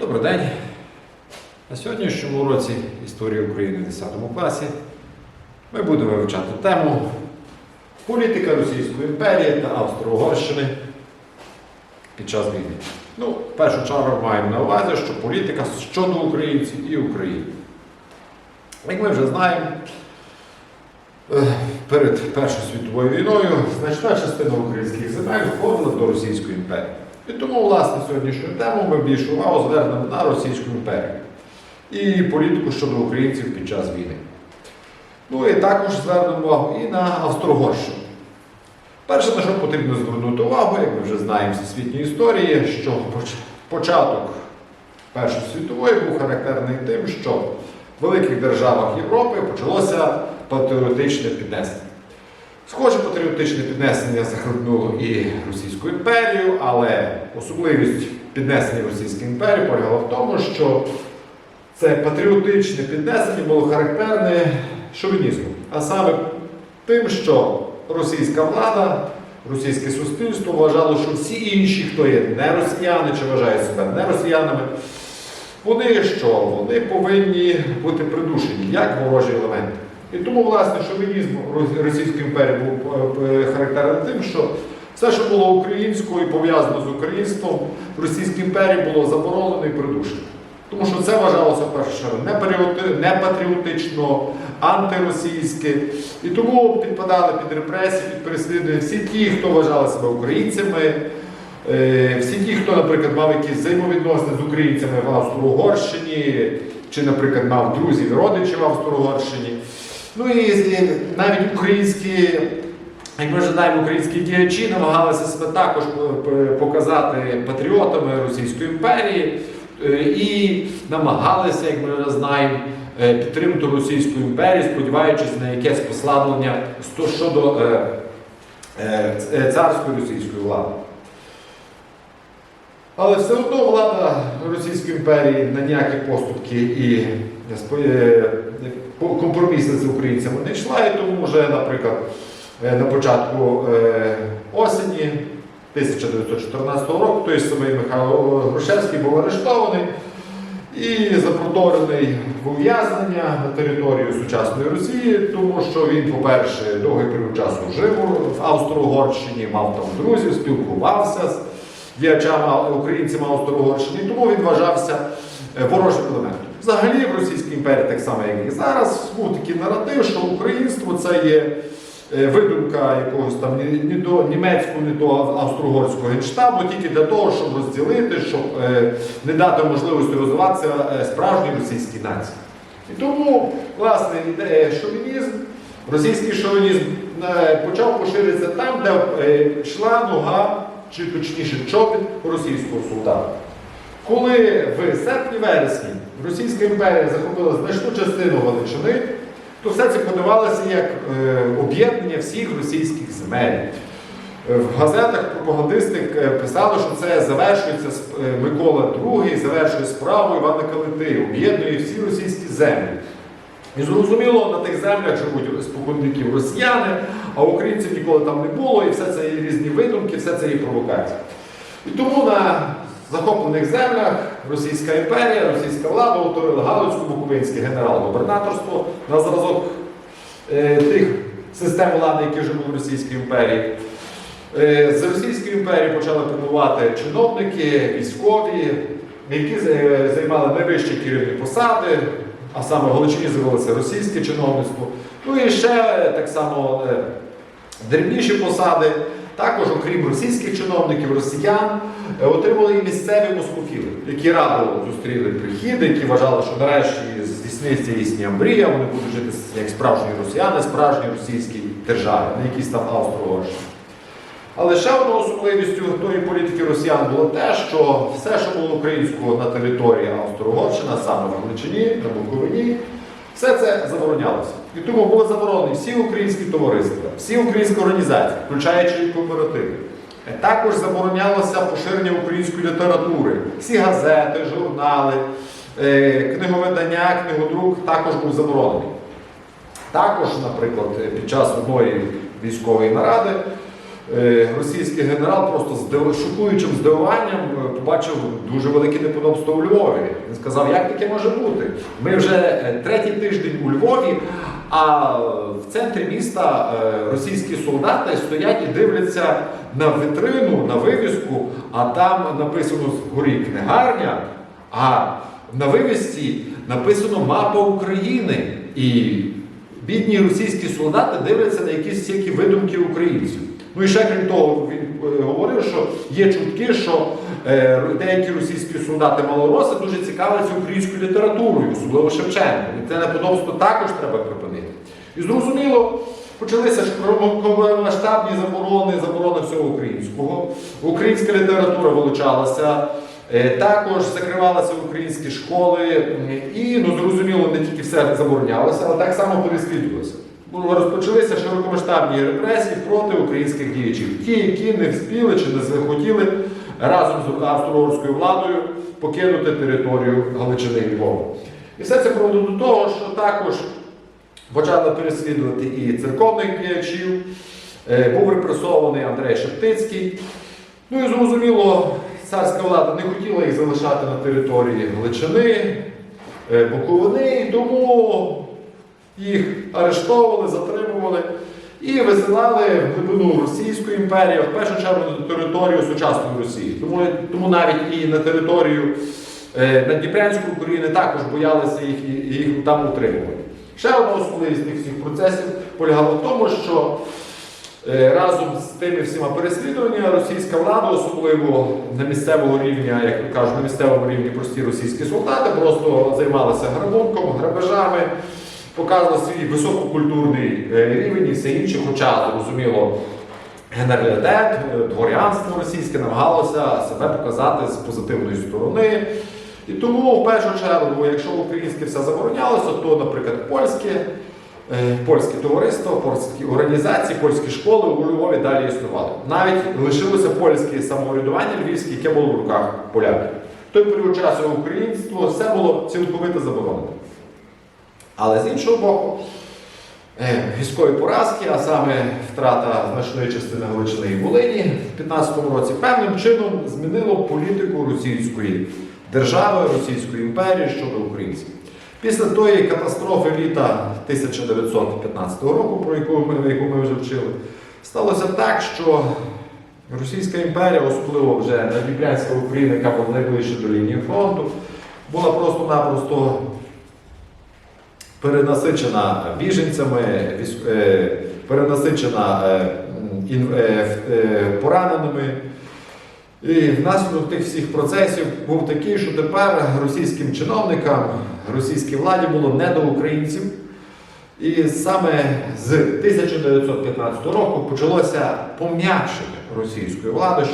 Добрий день. На сьогоднішньому уроці історії України в 10 класі ми будемо вивчати тему політика Російської імперії та Австро-Угорщини під час війни. Ну, в першу чергу маємо на увазі, що політика щодо українців і України. Як ми вже знаємо, е, Першою світовою війною значна частина українських земель входила до Російської імперії. І тому, власне, сьогоднішню тему ми більш увагу звернемо на Російську імперію і політику щодо українців під час війни. Ну і також звернемо увагу і на Австро-Угорщину. Перше, на що потрібно звернути увагу, як ми вже знаємо з всесвітньої історії, що початок Першої світової був характерний тим, що в великих державах Європи почалося патріотичне піднесення. Схоже, патріотичне піднесення захлипнуло і Російську імперію, але особливість піднесення Російської імперії полягала в тому, що це патріотичне піднесення було характерне шовінізмом, а саме тим, що російська влада, російське суспільство вважало, що всі інші, хто є не росіяни чи вважають себе не росіянами, вони що? Вони повинні бути придушені як ворожі елементи. І тому, власне, шовінізм Російської імперії був е, характерним тим, що все, що було українською і пов'язано з українством, в Російській імперії було заборонено і придушено. Тому що це вважалося в першу чергу не патріотично, антиросійське. І тому підпадали під репресії, під переслідування всі ті, хто вважали себе українцями, е, всі ті, хто, наприклад, мав якісь взаємовідносини з українцями в Австро-Угорщині, чи, наприклад, мав друзів і родичів в Австро-Угорщині. Ну і навіть українські, як ми вже українські діячі намагалися себе також показати патріотами Російської імперії е, і намагалися, як ми вже знаємо, е, підтримати Російську імперію, сподіваючись на якесь послаблення щодо е, царської російської влади. Але все одно влада Російської імперії на ніякі поступки і компроміси з українцями не йшла, і тому вже, наприклад, е, на початку е, осені 1914 року той самий Михайло Грушевський був арештований і запроторений в ув'язнення на територію сучасної Росії, тому що він, по-перше, довгий період часу жив в Австро-Угорщині, мав там друзів, спілкувався з діячами українцями Австро-Угорщини, тому він вважався е, ворожим елементом. Взагалі в Російській імперії, так само як і зараз, був такий наратив, що українство це є е, видумка якогось там ні, до німецького, ні до австро-угорського генштабу, тільки для того, щоб розділити, щоб е, не дати можливості розвиватися е, справжній російській нації. І тому, власне, ідея шовінізм, російський шовінізм почав поширитися там, де йшла нога, чи точніше чобіт російського солдата. Коли в серпні-вересні Російська імперія захопила значну частину Галичини, то все це подавалося як е, об'єднання всіх російських земель. В газетах пропагандисти е, писали, що це завершується е, Микола II, завершує справу Івана Калити, об'єднує всі російські землі. І зрозуміло, на тих землях живуть споконвіків росіяни, а українців ніколи там не було, і все це є різні видумки, все це є провокація. І тому на захоплених землях Російська імперія, російська влада утворила Галицько-Буковинське генерал-губернаторство на зразок е, тих систем влади, які були в Російській імперії. Е, З Російської імперії почали прибувати чиновники, військові, які е, займали найвищі керівні посади, а саме з'явилося російське чиновництво. Ну і ще так само е, дрібніші посади. Також, окрім російських чиновників, росіян, е, отримали і місцеві москофіли, які радо зустріли прихід, які вважали, що нарешті здійсниться їхня мрія, вони будуть жити як справжні росіяни, справжні російській державі, не якісь там Австро-Угорщині. Але ще одною особливістю тої політики росіян було те, що все, що було українського на території Австро-Угорщини, саме в Галичині, на Буковині, все це заборонялося. І тому були заборонені всі українські товариства, всі українські організації, включаючи кооперативи. Е, Також заборонялося поширення української літератури, всі газети, журнали, е, книговидання, книгодрук також був заборонений. Також, наприклад, під час одної військової наради е, російський генерал просто з шокуючим здивуванням е, побачив дуже велике неподобство у Львові. Він сказав, як таке може бути? Ми вже е, третій тиждень у Львові, а в центрі міста е, російські солдати стоять і дивляться на вітрину, на вивіску, а там написано згорі книгарня, а на вивісці написано мапа України. І бідні російські солдати дивляться на якісь всякі видумки українців. Ну і ще крім того, він е, говорив, що є чутки, що е, деякі російські солдати малороси дуже цікавляться українською літературою, особливо Шевченком. І це неподобство також треба припинити. І зрозуміло, почалися ж масштабні заборони, заборони всього українського. Українська література вилучалася. Е, Також закривалися українські школи, і ну зрозуміло, не тільки все заборонялося, але так само переслідувалося. Ну, Розпочалися широкомасштабні репресії проти українських діячів, ті, які не вспіли чи не захотіли разом з австро-угорською владою покинути територію Галичини і Львова. І все це приводило до того, що також почали переслідувати і церковних діячів, Е, був репресований Андрей Шептицький. Ну і зрозуміло, царська влада не хотіла їх залишати на території Галичини, е, Буковини, тому їх арештовували, затримували і висилали в глибину Російської імперії, в першу чергу на територію сучасної Росії. Тому, тому навіть і на територію е, Надніпрянської України також боялися їх, їх там утримувати. Ще одна особливість тих всіх процесів полягала в тому, що Е, Разом з тими всіма переслідуваннями російська влада, особливо на місцевого рівня, як кажуть, на місцевому рівні прості російські солдати, просто займалися грабунком, грабежами, показували свій висококультурний е, рівень і все інше, хоча, зрозуміло, генералітет, е, дворянство російське намагалося себе показати з позитивної сторони. І тому, в першу чергу, якщо українське все заборонялося, то, наприклад, польське. Е, Польське товариство, польські організації, польські школи у Львові далі існували. Навіть лишилося польське самоврядування львівське, яке було в руках поляків. Той період часу українство все було цілковито заборонено. Але з іншого боку, е, військові поразки, а саме втрата значної частини Галичини і Волині в 15-му році певним чином змінило політику російської держави, Російської імперії щодо українців. Після тої катастрофи літа 1915 року, про яку ми, яку ми вже вчили, сталося так, що Російська імперія, особливо вже Надніпрянська Україна, яка була найближче до лінії фронту, була просто-напросто перенасичена біженцями, е, перенасичена е, е, пораненими. І внаслідок тих всіх процесів був такий, що тепер російським чиновникам, російській владі було не до українців. І саме з 1915 року почалося пом'якшення російської влади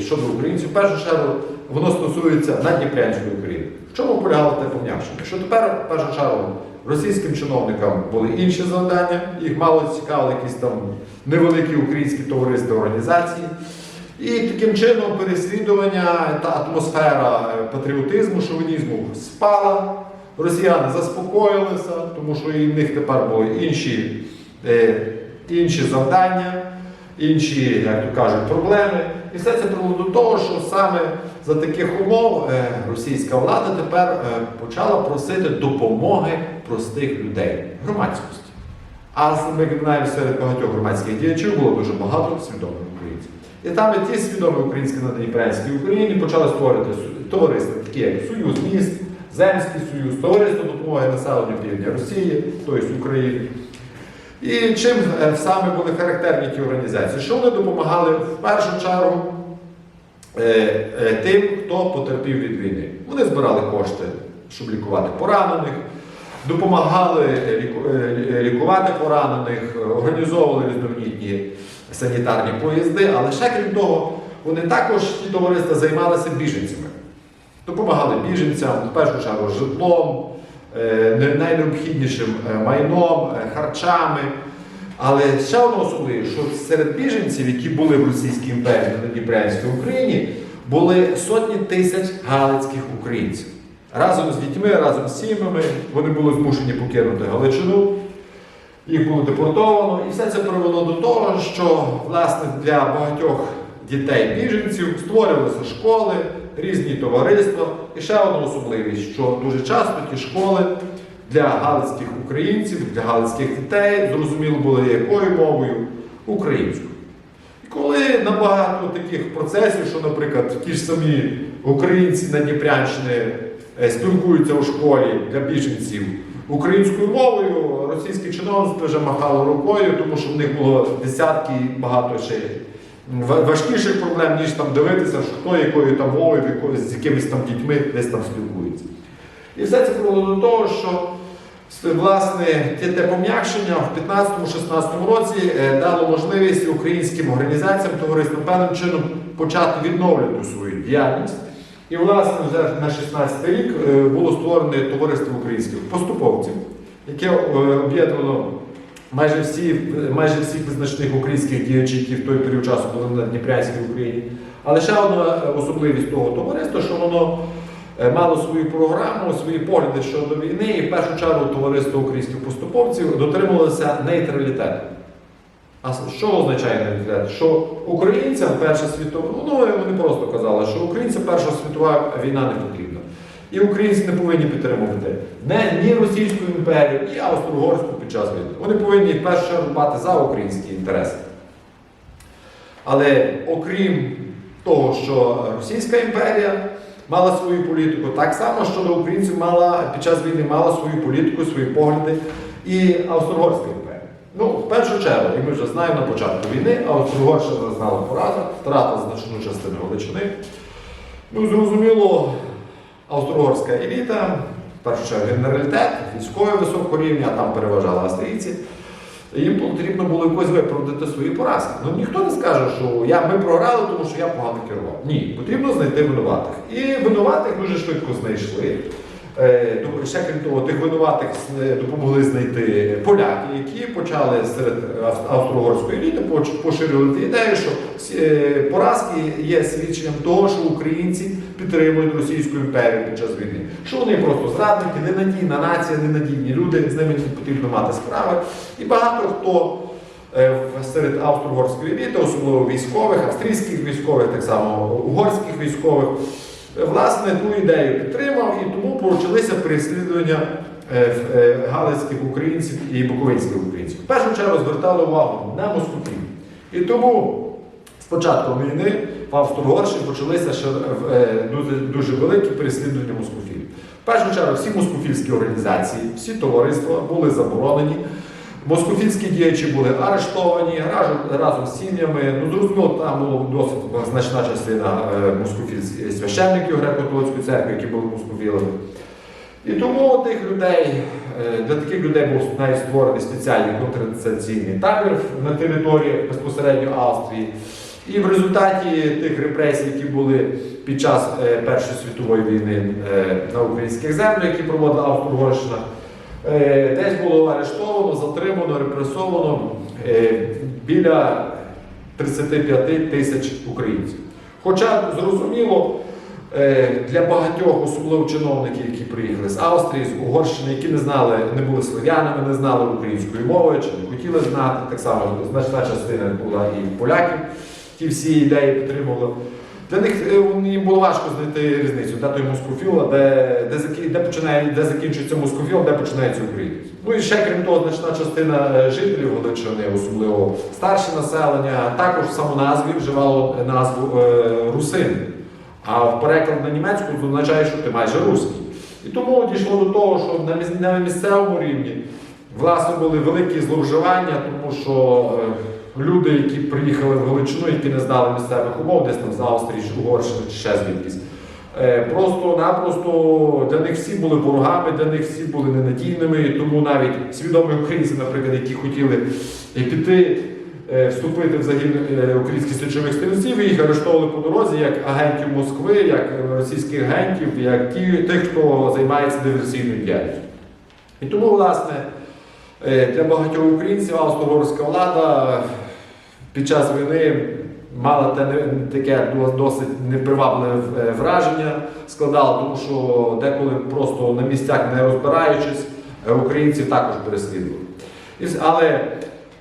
щодо українців. В першу чергу воно стосується Надніпрянської України. В чому полягало те пом'якшення? Що тепер, в першу чергу, російським чиновникам були інші завдання, їх мало цікавили якісь там невеликі українські товариства організації. І таким чином переслідування та атмосфера е, патріотизму, шовінізму спала. Росіяни заспокоїлися, тому що і в них тепер були інші, е, інші завдання, інші, як то кажуть, проблеми. І все це привело до того, що саме за таких умов е, російська влада тепер е, почала просити допомоги простих людей, громадськості. А ми знаємо, серед багатьох громадських діячів було дуже багато свідомих українців. І там і ті свідомі українські на Дніпрянській Україні почали створювати су- товариства, такі як Союз міст, Земський Союз, Товариство допомоги населенню Півдня Росії, тобто України. І чим е, саме були характерні ті організації? Що вони допомагали в першу чергу е, е, тим, хто потерпів від війни. Вони збирали кошти, щоб лікувати поранених, допомагали ліку- лікувати поранених, організовували різноманітні санітарні поїзди, але ще крім того, вони також ті товариства займалися біженцями. Допомагали біженцям, в першу чергу, житлом, найнеобхіднішим е, майном, е, харчами. Але ще одна особливість, що серед біженців, які були в Російській імперії на Дніпрянській Україні, були сотні тисяч галицьких українців. Разом з дітьми, разом з сім'ями вони були змушені покинути Галичину. їх було депортовано. І все це привело до того, що власне для багатьох дітей біженців створювалися школи, різні товариства. І ще одна особливість, що дуже часто ті школи для галицьких українців, для галицьких дітей зрозуміло були якою мовою українською. І коли набагато таких процесів, що, наприклад, ті ж самі українці на Дніпрянщині е, спілкуються у школі для біженців українською мовою, російське чиновництво вже махало рукою, тому що в них було десятки і багато ще важкіших проблем, ніж там дивитися, що хто якою там мовою, з якимись там дітьми десь там спілкується. І все це привело до того, що власне те, пом'якшення в 15-16 році е, дало можливість українським організаціям, товариствам певним чином почати відновлювати свою діяльність. І власне вже на 16 рік е, було створене товариство українських поступовців, яке е, об'єднано майже всі, майже всіх визначних українських діячів, які в той період часу були на Дніпрянській Україні. Але ще одна е, особливість того товариства, що воно е, мало свою програму, свої погляди щодо війни, і в першу чергу товариство українських поступовців дотримувалося нейтралітету. А що означає нейтралітет? Що українцям Перша світова, ну вони просто казали, що українцям Перша світова війна не потрібна. І українці не повинні підтримувати не, ні Російську імперію, ні Австро-Угорську під час війни. Вони повинні в дбати за українські інтереси. Але окрім того, що Російська імперія мала свою політику, так само щодо українців мала під час війни мала свою політику, свої погляди і Австро-Угорська імперія. Ну, в першу чергу, і ми вже знаємо на початку війни, Австро-Угорщина зазнала поразу, втрата значну частину Галичини. Ну, зрозуміло, австро-угорська еліта, в першу чергу генералітет, військовий високого рівня, там переважали австрійці. Їм потрібно було якось виправдати свої поразки. Ну ніхто не скаже, що я, ми програли, тому що я погано керував. Ні, потрібно знайти винуватих. І винуватих дуже швидко знайшли. Ще крім того, тих винуватих е, допомогли знайти поляки, які почали серед австро-угорської еліти поширювати ідею, що е, поразки є свідченням того, що українці підтримують Російську імперію під час війни. Що вони просто зрадники, ненадійна нація, ненадійні люди, з ними не потрібно мати справи. І багато хто е, серед австро-угорської еліти, особливо військових, австрійських військових, так само угорських військових, власне ту ідею підтримав, і тому почалися переслідування е, е, галицьких українців і буковинських українців. В першу чергу звертали увагу на москвів. І тому з початком війни в Австро-Угорщині почалися е, дуже великі переслідування москофілів. В першу чергу всі москофільські організації, всі товариства були заборонені. Москофільські діячі були арештовані разом, з сім'ями. Ну, зрозуміло, там була досить значна частина е, москофільських священників греко-католицької церкви, які були москофілами. І тому тих людей, е, для таких людей був навіть створений спеціальний контрацепційний табір на території безпосередньо Австрії. І в результаті тих репресій, які були під час е, Першої світової війни е, на українських землях, які проводила Австро-Угорщина, е, десь було арештовано, затримано, репресовано е, біля 35 тисяч українців. Хоча зрозуміло, е, для багатьох, особливо чиновників, які приїхали з Австрії, з Угорщини, які не знали, не були слов'янами, не знали української мови, чи не хотіли знати, так само значна частина була і поляків, ті всі ідеї підтримували. Для них е, їм було важко знайти різницю, де той москофіл, де, де, де, починає, де закінчується москофіл, де починається українець. Ну і ще крім того, значна частина е, жителів Галичини, особливо старше населення, також в самоназві вживало назву е, русин. А в перекладі на німецьку означає, що ти майже русський. І тому дійшло до того, що на місцевому рівні власне були великі зловживання, тому що е, люди, які приїхали в Галичину, які не знали місцевих умов, десь там з Австрії, чи Угорщини, чи ще звідкись. е, Просто-напросто для них всі були ворогами, для них всі були ненадійними, тому навіть свідомі українці, наприклад, які хотіли е, піти е, вступити в загін українських січових стрільців, їх арештовували по дорозі як агентів Москви, як російських агентів, як ті, тих, хто займається диверсійною діяльністю. І тому, власне, для багатьох українців австро-угорська влада під час війни мала те таке досить непривабливе е, враження, складала, тому що деколи просто на місцях не розбираючись, е, українців також переслідували. Але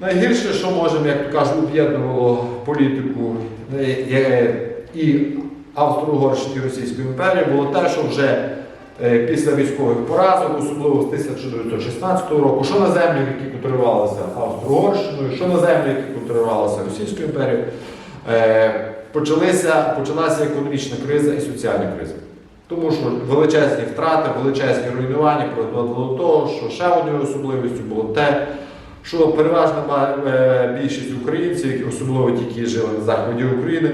найгірше, що можемо, як кажуть, об'єднувало політику е, і Австро-Угорщини і Російської імперії, було те, що вже після військових поразок, особливо з 1916 року, що на землях, які контролювалися Австро-Угорщиною, що на землях, які контролювалися Російською імперією, е, почалися, почалася економічна криза і соціальна криза. Тому що величезні втрати, величезні руйнування призвело до того, що ще однією особливістю було те, що переважна е, більшість українців, особливо ті, які жили на заході України,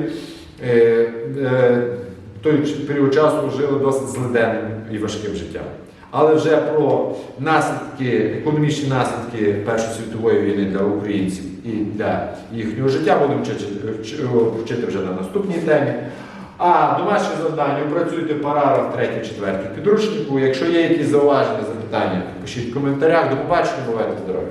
е, е, той період часу жили досить злиденним і важким життям. Але вже про наслідки, економічні наслідки Першої світової війни для українців і для їхнього життя будемо вчити, вже на наступній темі. А домашнє завдання опрацюйте параграф 3, 4 підручнику. Якщо є якісь зауваження, запитання, пишіть в коментарях. До побачення, бувайте здорові!